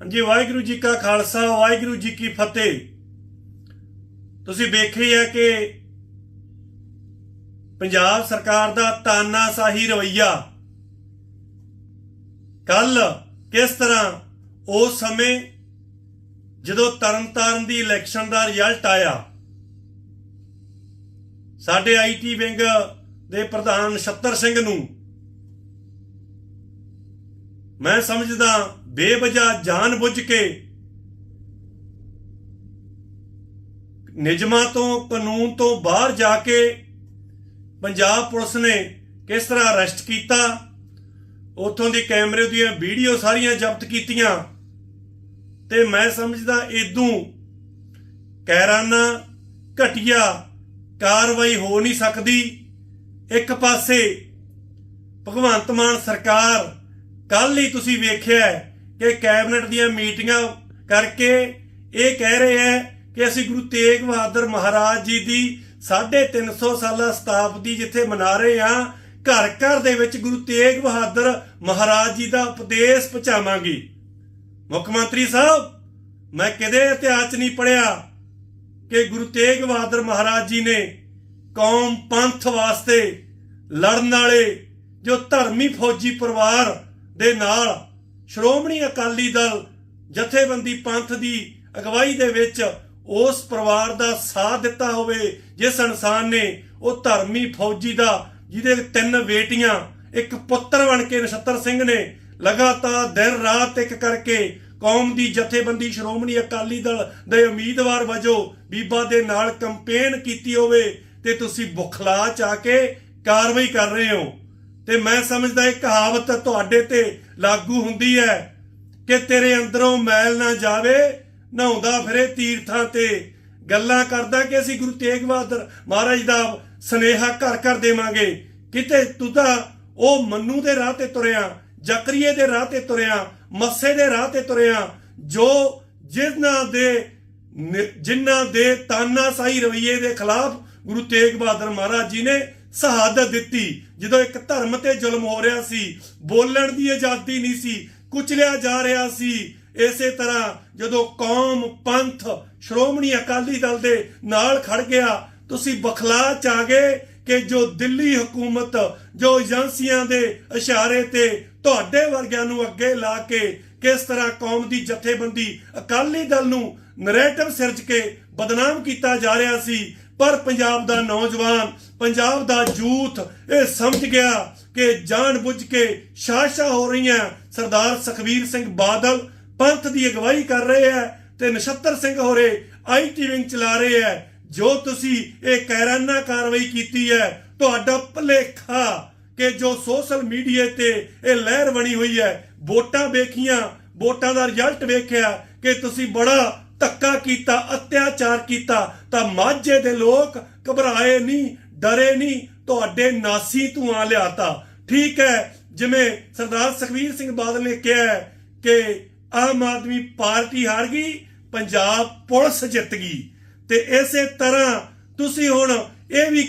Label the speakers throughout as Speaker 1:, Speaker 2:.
Speaker 1: ਹਾਂਜੀ, ਵਾਹਿਗੁਰੂ ਜੀ ਕਾ ਖਾਲਸਾ, ਵਾਹਿਗੁਰੂ ਜੀ ਕੀ ਫਤਿਹ। ਤੁਸੀਂ ਵੇਖਿਆ ਹੈ ਕਿ ਪੰਜਾਬ ਸਰਕਾਰ ਦਾ ਤਾਨਾਸ਼ਾਹੀ ਰਵਈਆ। ਕੱਲ ਕਿਸ ਤਰ੍ਹਾਂ ਉਸ ਸਮੇਂ ਜਦੋਂ ਤਰਨਤਾਰਨ ਦੀ ਇਲੈਕਸ਼ਨ ਦਾ ਰਿਜ਼ਲਟ ਆਇਆ, ਸਾਡੇ ਆਈਟੀ ਵਿੰਗ ਦੇ ਪ੍ਰਧਾਨ ਨਛੱਤਰ ਸਿੰਘ ਨੂੰ ਮੈਂ ਸਮਝਦਾ, ਬੇਵਜ੍ਹਾ ਜਾਣ-ਬੁੱਝ ਕੇ ਨਿਯਮਾਂ ਤੋਂ, ਕਾਨੂੰਨ ਤੋਂ ਬਾਹਰ ਜਾ ਕੇ ਪੰਜਾਬ ਪੁਲਿਸ ਨੇ ਕਿਸ ਤਰ੍ਹਾਂ ਅਰੈਸਟ ਕੀਤਾ, ਉਥੋਂ ਦੀ ਕੈਮਰੇ ਦੀਆਂ ਵੀਡੀਓ ਸਾਰੀਆਂ ਜ਼ਬਤ ਕੀਤੀਆਂ, ਤੇ ਮੈਂ ਸਮਝਦਾ ਇਦੋਂ ਕੈਰਾਨਾ ਘਟਿਆ ਕਾਰਵਾਈ ਹੋ ਨਹੀਂ ਸਕਦੀ। ਇੱਕ ਪਾਸੇ ਭਗਵੰਤ ਮਾਨ ਸਰਕਾਰ ਕੱਲ ਹੀ ਤੁਸੀਂ ਵੇਖਿਆ ਕਿ ਕੈਬਨਿਟ ਦੀਆਂ ਮੀਟਿੰਗਾਂ ਕਰਕੇ ਇਹ ਕਹਿ ਰਹੇ ਹੈ ਕਿ ਅਸੀਂ ਗੁਰੂ ਤੇਗ ਬਹਾਦਰ ਮਹਾਰਾਜ ਜੀ ਦੀ 350 ਸਾਲਾ ਸ਼ਤਾਬਦੀ ਜਿੱਥੇ ਮਨਾ ਰਹੇ ਹਾਂ, ਘਰ ਘਰ ਦੇ ਵਿੱਚ ਗੁਰੂ ਤੇਗ ਬਹਾਦਰ ਮਹਾਰਾਜ ਜੀ ਦਾ ਉਪਦੇਸ਼ ਪਹੁੰਚਾਵਾਂਗੀ। ਮੁੱਖ ਮੰਤਰੀ ਸਾਹਿਬ, ਮੈਂ ਕਿਤੇ ਇਤਿਹਾਸ 'ਚ ਨਹੀਂ ਪੜਿਆ ਕਿ ਗੁਰੂ ਤੇਗ ਬਹਾਦਰ ਮਹਾਰਾਜ ਜੀ ਨੇ ਕੌਮ ਪੰਥ ਵਾਸਤੇ ਲੜਨ ਵਾਲੇ ਜੋ ਧਰਮੀ ਫੌਜੀ ਪਰਿਵਾਰ ਦੇ ਨਾਲ ਸ਼੍ਰੋਮਣੀ ਅਕਾਲੀ ਦਲ ਜਥੇਬੰਦੀ ਪੰਥ ਦੀ ਅਗਵਾਈ ਦੇ ਵਿੱਚ ਉਸ ਪਰਿਵਾਰ ਦਾ ਸਾਥ ਦਿੱਤਾ ਹੋਵੇ, ਜਿਸ ਇਨਸਾਨ ਨੇ ਉਹ ਧਰਮੀ ਫੌਜੀ ਦਾ, ਜਿਹਦੇ ਤਿੰਨ ਬੇਟੀਆਂ, ਇੱਕ ਪੁੱਤਰ ਬਣ ਕੇ ਨਛੱਤਰ ਸਿੰਘ ਨੇ, ਲਗਾਤਾਰ ਦਿਨ ਰਾਤ ਇੱਕ ਕਰਕੇ ਕੌਮ ਦੀ ਜਥੇਬੰਦੀ ਸ਼੍ਰੋਮਣੀ ਅਕਾਲੀ ਦਲ ਦੇ ਉਮੀਦਵਾਰ ਵਜੋਂ ਬੀਬਾ ਦੇ ਨਾਲ ਕੰਪੇਨ ਕੀਤੀ ਹੋਵੇ, ਤੇ ਤੁਸੀਂ ਬੁਖਲਾ ਚ ਆ ਕੇ ਕਾਰਵਾਈ ਕਰ ਰਹੇ ਹੋ। ਤੇ ਮੈਂ ਸਮਝਦਾ ਇਹ ਕਹਾਵਤ ਤੁਹਾਡੇ ਤੇ ਲਾਗੂ ਹੁੰਦੀ ਹੈ ਕਿ ਤੇਰੇ ਅੰਦਰੋਂ ਮੈਲ ਨਾ ਜਾਵੇ, ਨਹਾਉਂਦਾ ਫਿਰੇ ਤੀਰਥਾਂ ਤੇ ਗੱਲਾਂ ਕਰਦਾ ਕਿ ਅਸੀਂ ਗੁਰੂ ਤੇਗ ਬਹਾਦਰ ਮਹਾਰਾਜ ਦਾ ਸਨੇਹਾ ਘਰ ਘਰ ਦੇਵਾਂਗੇ। ਕਿਤੇ ਤੂੰ ਤਾਂ ਉਹ ਮੰਨੂ ਦੇ ਰਾਹ ਤੇ ਤੁਰਿਆ, ਜ਼ਕਰੀਏ ਦੇ ਰਾਹ ਤੇ ਤੁਰਿਆ, ਮੱਸੇ ਦੇ ਰਾਹ ਤੇ ਤੁਰਿਆ, ਜੋ ਜਿਨ੍ਹਾਂ ਦੇ ਨਿ- ਜਿਨ੍ਹਾਂ ਦੇ ਤਾਨਾਸ਼ਾਹੀ ਰਵਈਏ ਦੇ ਖਿਲਾਫ ਗੁਰੂ ਤੇਗ ਬਹਾਦਰ ਮਹਾਰਾਜ ਜੀ ਨੇ ਸ਼ਹਾਦਤ ਦਿੱਤੀ। ਜਦੋਂ ਇੱਕ ਧਰਮ ਤੇ ਜ਼ੁਲਮ ਹੋ ਰਿਹਾ ਸੀ, ਬੋਲਣ ਦੀ ਆਜ਼ਾਦੀ ਨਹੀਂ ਸੀ, ਕੁਚਲਿਆ ਜਾ ਰਿਹਾ ਸੀ, ਇਸੇ ਤਰ੍ਹਾਂ ਜਦੋਂ ਕੌਮ, ਪੰਥ, ਸ਼੍ਰੋਮਣੀ ਅਕਾਲੀ ਦਲ ਦੇ ਨਾਲ ਖੜ ਗਿਆ, ਤੁਸੀਂ ਬਖਲਾ ਚ ਆ ਗਏ ਕਿ ਜੋ ਦਿੱਲੀ ਹਕੂਮਤ, ਜੋ ਏਜੰਸੀਆਂ ਦੇ ਇਸ਼ਾਰੇ ਤੇ ਤੁਹਾਡੇ ਵਰਗਿਆਂ ਨੂੰ ਅੱਗੇ ਲਾ ਕੇ ਕਿਸ ਤਰ੍ਹਾਂ ਕੌਮ ਦੀ ਜਥੇਬੰਦੀ ਅਕਾਲੀ ਦਲ ਨੂੰ ਨਰੇਟਿਵ ਸਿਰਜ ਕੇ ਬਦਨਾਮ ਕੀਤਾ ਜਾ ਰਿਹਾ ਸੀ ਪਰ ਪੰਜਾਬ ਦਾ ਨੌਜਵਾਨ, ਪੰਜਾਬ ਦਾ ਯੂਥ ਇਹ ਸਮਝ ਗਿਆ ਕਿ ਜਾਣ ਬੁੱਝ ਕੇ ਸ਼ਾਸ਼ਾ ਹੋ ਰਹੀਆਂ ਸਰਦਾਰ ਸੁਖਵੀਰ ਸਿੰਘ ਬਾਦਲ ਪੰਥ ਦੀ ਅਗਵਾਈ ਕਰ ਰਹੇ ਹੈ ਤੇ ਨਛੱਤਰ ਸਿੰਘ ਹੋਰੇ ਆਈਟੀ ਵਿੰਗ ਚਲਾ ਰਹੇ ਹੈ। ਜੋ ਤੁਸੀਂ ਇਹ ਕੈਰਾਨਾ ਕਾਰਵਾਈ ਕੀਤੀ ਹੈ, ਤੁਹਾਡਾ ਭਲੇਖਾ ਕਿ ਜੋ ਸੋਸ਼ਲ ਮੀਡੀਆ ਤੇ ਇਹ ਲਹਿਰ ਬਣੀ ਹੋਈ ਹੈ, ਵੋਟਾਂ ਵੇਖੀਆਂ, ਵੋਟਾਂ ਦਾ ਰਿਜ਼ਲਟ ਵੇਖਿਆ ਕਿ ਤੁਸੀਂ ਬੜਾ ਧੱਕਾ ਕੀਤਾ, ਅਤਿਆਚਾਰ ਕੀਤਾ, ਤਾਂ ਮਾਝੇ ਦੇ ਲੋਕ ਘਬਰਾਏ ਨਹੀਂ ਡਰੇ ਨਹੀਂ ਤੁਹਾਡੇ ਨਾਸੀ ਧੂਆਂ ਲਿਆਤਾ। ਠੀਕ ਹੈ, ਜਿਵੇਂ ਸਰਦਾਰ ਸੁਖਵੀਰ ਸਿੰਘ ਬਾਦਲ ਨੇ ਕਿਹਾ ਕਿ ਆਮ ਆਦਮੀ ਪਾਰਟੀ ਹਾਰ ਗਈ, ਪੰਜਾਬ ਪੁਲਿਸ ਜਿੱਤ ਗਈ। ਤੇ ਇਸੇ ਤਰ੍ਹਾਂ ਤੁਸੀਂ ਹੁਣ ਇਹ ਵੀ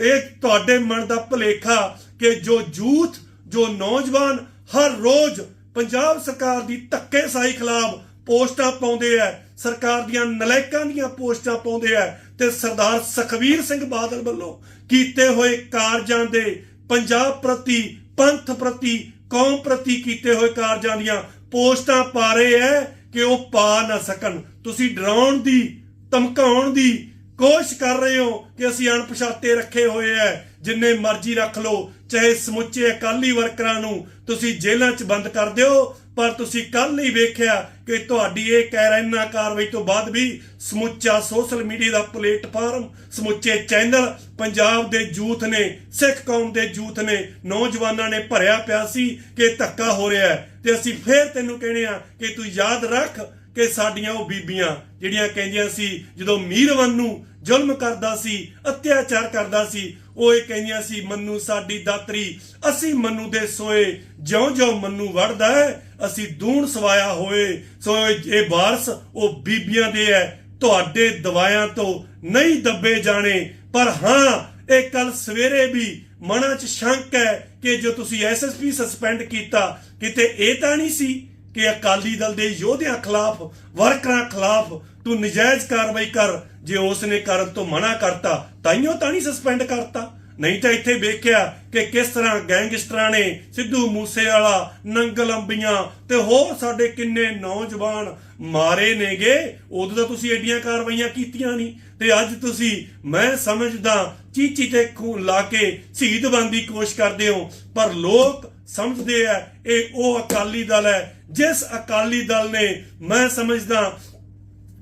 Speaker 1: ਇਹ ਤੁਹਾਡੇ ਮਨ ਦਾ ਭੁਲੇਖਾ ਕਿ ਜੋ ਯੂਥ ਜੋ ਨੌਜਵਾਨ ਹਰ ਰੋਜ਼ ਪੰਜਾਬ ਸਰਕਾਰ ਦੀ ਧੱਕੇਸਾਈ ਖਿਲਾਫ ਪੋਸਟਾਂ ਪਾਉਂਦੇ ਆ, ਸਰਕਾਰ ਦੀਆਂ ਨਲਾਇਕਾਂ ਦੀਆਂ ਪੋਸਟਾਂ ਪਾਉਂਦੇ ਆ ਤੇ ਸਰਦਾਰ ਸੁਖਵੀਰ ਸਿੰਘ ਬਾਦਲ ਵੱਲੋਂ ਕੀਤੇ ਹੋਏ ਕਾਰਜਾਂ ਦੇ ਪੰਜਾਬ ਪ੍ਰਤੀ, ਪੰਥ ਪ੍ਰਤੀ, ਕੌਮ ਪ੍ਰਤੀ ਕੀਤੇ ਹੋਏ ਕਾਰਜਾਂ ਦੀਆਂ ਪੋਸਟਾਂ ਪਾ ਰਹੇ ਐ ਕਿ ਉਹ ਪਾ ਨਾ ਸਕਣ। ਤੁਸੀਂ ਡਰਾਉਣ ਦੀ, ਧਮਕਾਉਣ ਦੀ ਕੋਸ਼ਿਸ਼ ਕਰ ਰਹੇ ਹੋ ਕਿ ਅਸੀਂ ਅਣਪਛਾਤੇ ਰੱਖੇ ਹੋਏ ਐ ਜਿੰਨੇ ਮਰਜ਼ੀ ਰੱਖ ਲਓ ਚਾਹੇ ਸਮੁੱਚੇ ਅਕਾਲੀ ਵਰਕਰਾਂ ਨੂੰ ਤੁਸੀਂ ਜੇਲ੍ਹਾਂ 'ਚ ਬੰਦ ਕਰ ਦਿਓ, ਪਰ ਤੁਸੀਂ ਕੱਲ ਹੀ ਵੇਖਿਆ ਕਿ ਤੁਹਾਡੀ ਇਹ ਕੈਰੈਨਾ ਕਾਰਵਾਈ ਤੋਂ ਬਾਅਦ ਵੀ ਸਮੁੱਚਾ ਸੋਸ਼ਲ ਮੀਡੀਆ ਦਾ ਪਲੇਟਫਾਰਮ, ਸਮੁੱਚੇ ਚੈਨਲ ਪੰਜਾਬ ਦੇ ਯੂਥ ਨੇ, ਸਿੱਖ ਕੌਮ ਦੇ ਯੂਥ ਨੇ, ਨੌਜਵਾਨਾਂ ਨੇ ਭਰਿਆ ਪਿਆ ਸੀ ਕਿ ਧੱਕਾ ਹੋ ਰਿਹਾ ਹੈ। ਤੇ ਅਸੀਂ ਫੇਰ ਤੈਨੂੰ ਕਹਿੰਦੇ ਆ ਕਿ ਤੂੰ ਯਾਦ ਰੱਖ ਕਿ ਸਾਡੀਆਂ ਉਹ ਬੀਬੀਆਂ ਜਿਹੜੀਆਂ ਕਹਿੰਦੀਆਂ ਸੀ, ਜਦੋਂ ਮੀਰਵਨ ਨੂੰ ਜ਼ੁਲਮ ਕਰਦਾ ਸੀ, ਅਤਿਆਚਾਰ ਕਰਦਾ ਸੀ, ਉਹ ਇਹ ਕਹਿੰਦੀਆਂ ਸੀ, ਮੰਨੂ ਸਾਡੀ ਦਾਤਰੀ, ਅਸੀਂ ਮੰਨੂ ਦੇ ਸੋਏ, ਜਿਉਂ-ਜਿਉਂ ਮੰਨੂ ਵੜਦਾ ਹੈ, ਅਸੀਂ ਦੂਣ ਸਵਾਇਆ ਹੋਏ, ਸੋ ਇਹ ਵਾਰਸ ਉਹ ਬੀਬੀਆਂ ਦੇ ਹੈ, ਤੁਹਾਡੇ ਦਵਾਇਆਂ ਤੋਂ ਨਹੀਂ ਦੱਬੇ ਜਾਣੇ, ਪਰ ਹਾਂ, ਇਹ ਕੱਲ ਸਵੇਰੇ ਵੀ ਮਨਾਂ 'ਚ ਸ਼ੰਕ ਹੈ ਕਿ ਜੋ ਤੁਸੀਂ ਐਸਐਸਪੀ ਸਸਪੈਂਡ ਕੀਤਾ, ਕਿਤੇ ਇਹ ਤਾਂ ਨਹੀਂ ਸੀ ਕਿ ਅਕਾਲੀ ਦਲ ਦੇ ਯੋਧਿਆਂ ਖਿਲਾਫ, ਵਰਕਰਾਂ ਖਿਲਾਫ ਤੂੰ ਨਜਾਇਜ਼ ਕਾਰਵਾਈ ਕਰ। ਜੇ ਉਸ ਨੇ ਕਰਨ ਤੋਂ ਮਨਾ ਕਰਤਾ, ਤਾਈਓ ਤਾਂ ਨਹੀਂ ਸਸਪੈਂਡ ਕਰਤਾ। ਨਹੀਂ ਤਾਂ ਇੱਥੇ ਵੇਖਿਆ ਕਿ ਕਿਸ ਤਰ੍ਹਾਂ ਗੈਂਗਸਟਰਾਂ ਨੇ ਸਿੱਧੂ ਮੂਸੇਵਾਲਾ, ਨੰਗਲ ਅੰਬੀਆਂ ਤੇ ਹੋਰ ਸਾਡੇ ਕਿੰਨੇ ਨੌਜਵਾਨ ਮਾਰੇ ਨੇਗੇ। ਉਦੋਂ ਤਾਂ ਤੁਸੀਂ ਐਡੀਆਂ ਕਾਰਵਾਈਆਂ ਕੀਤੀਆਂ ਨਹੀਂ। ਤੇ ਅੱਜ ਤੁਸੀਂ, ਮੈਂ ਸਮਝਦਾ, ਚੀਚੀ ਤੇ ਖੂਨ ਲਾ ਕੇ ਸ਼ਹੀਦ ਬਣਨ ਦੀ ਕੋਸ਼ਿਸ਼ ਕਰਦੇ ਹੋ। ਪਰ ਲੋਕ ਸਮਝਦੇ ਆ, ਇਹ ਉਹ ਅਕਾਲੀ ਦਲ ਹੈ, ਜਿਸ ਅਕਾਲੀ ਦਲ ਨੇ ਮੈਂ ਸਮਝਦਾ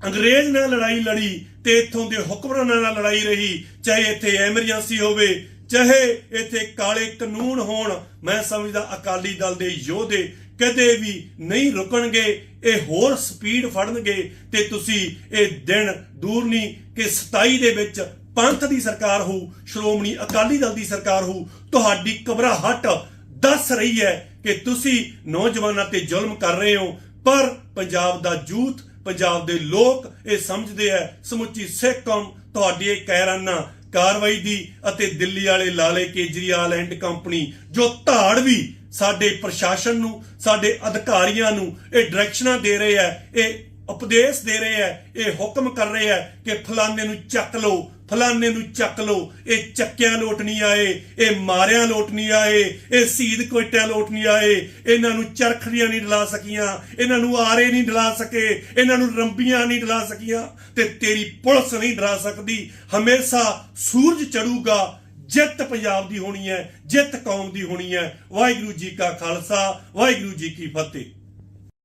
Speaker 1: ਅੰਗਰੇਜ਼ ਨਾਲ ਲੜਾਈ ਲੜੀ ਤੇ ਇੱਥੋਂ ਦੇ ਹੁਕਮਰਾਨਾਂ ਨਾਲ ਲੜਾਈ ਰਹੀ, ਚਾਹੇ ਇੱਥੇ ਐਮਰਜੈਂਸੀ ਹੋਵੇ, ਚਾਹੇ ਇੱਥੇ ਕਾਲੇ ਕਾਨੂੰਨ ਹੋਣ, ਮੈਂ ਸਮਝਦਾ ਅਕਾਲੀ ਦਲ ਦੇ ਯੋਧੇ ਕਦੇ ਵੀ ਨਹੀਂ ਰੁਕਣਗੇ, ਇਹ ਹੋਰ ਸਪੀਡ ਫੜਨਗੇ ਤੇ ਤੁਸੀਂ ਇਹ ਦਿਨ ਦੂਰ ਨਹੀਂ ਕਿ 27 ਦੇ ਵਿੱਚ ਪੰਥ ਦੀ ਸਰਕਾਰ ਹੋ ਸ਼੍ਰੋਮਣੀ ਅਕਾਲੀ ਦਲ ਦੀ ਸਰਕਾਰ ਹੋ ਤੁਹਾਡੀ ਘਬਰਾਹਟ ਦੱਸ ਰਹੀ ਹੈ ਕਿ ਤੁਸੀਂ ਨੌਜਵਾਨਾਂ ਤੇ ਜ਼ੁਲਮ ਕਰ ਰਹੇ ਹੋ, ਪਰ ਪੰਜਾਬ ਦਾ ਯੂਥ ਪੰਜਾਬ ਦੇ ਲੋਕ ਇਹ ਸਮਝਦੇ ਆ ਸਮੁੱਚੀ ਸਿੱਖ ਕੌਮ ਤੁਹਾਡੇ ਇਹ ਕਾਰਵਾਈ ਦੀ ਅਤੇ ਦਿੱਲੀ ਵਾਲੇ ਲਾਲੇ ਕੇਜਰੀਵਾਲ ਐਂਡ ਕੰਪਨੀ, ਜੋ ਧਾੜ ਵੀ ਸਾਡੇ ਪ੍ਰਸ਼ਾਸਨ ਨੂੰ, ਸਾਡੇ ਅਧਿਕਾਰੀਆਂ ਨੂੰ ਇਹ ਡਾਇਰੈਕਸ਼ਨਾਂ ਦੇ ਰਹੇ ਆ ਇਹ ਉਪਦੇਸ਼ ਦੇ ਰਹੇ ਆ ਇਹ ਹੁਕਮ ਕਰ ਰਹੇ ਆ ਕਿ ਫਲਾਣੇ ਨੂੰ ਚੱਕ ਲਓ ਫਲਾਣੇ ਨੂੰ ਚੱਕ ਲਓ, ਇਹ ਚੱਕਿਆਂ ਲੋਟ ਨਹੀਂ ਆਏ, ਇਹ ਮਾਰਿਆਂ ਲੋਟ ਨਹੀਂ ਆਏ, ਇਹ ਸੀਦ ਕੋਟਿਆਂ ਲੋਟ ਨਹੀਂ ਆਏ, ਇਹਨਾਂ ਨੂੰ ਚਰਖੜੀਆਂ ਨਹੀਂ ਡਲਾ ਸਕੀਆਂ, ਇਹਨਾਂ ਨੂੰ ਆਰੇ ਨਹੀਂ ਡਲਾ ਸਕੇ, ਇਹਨਾਂ ਨੂੰ ਰੰਬੀਆਂ ਨਹੀਂ ਡਲਾ ਸਕੀਆਂ ਤੇ ਤੇਰੀ ਪੁਲਿਸ ਨਹੀਂ ਡਰਾ ਸਕਦੀ। ਹਮੇਸ਼ਾ ਸੂਰਜ ਚੜੂਗਾ, ਜਿੱਤ ਪੰਜਾਬ ਦੀ ਹੋਣੀ ਹੈ, ਜਿੱਤ ਕੌਮ ਦੀ ਹੋਣੀ ਹੈ। ਵਾਹਿਗੁਰੂ ਜੀ ਕਾ ਖਾਲਸਾ, ਵਾਹਿਗੁਰੂ ਜੀ ਕੀ ਫਤਿਹ।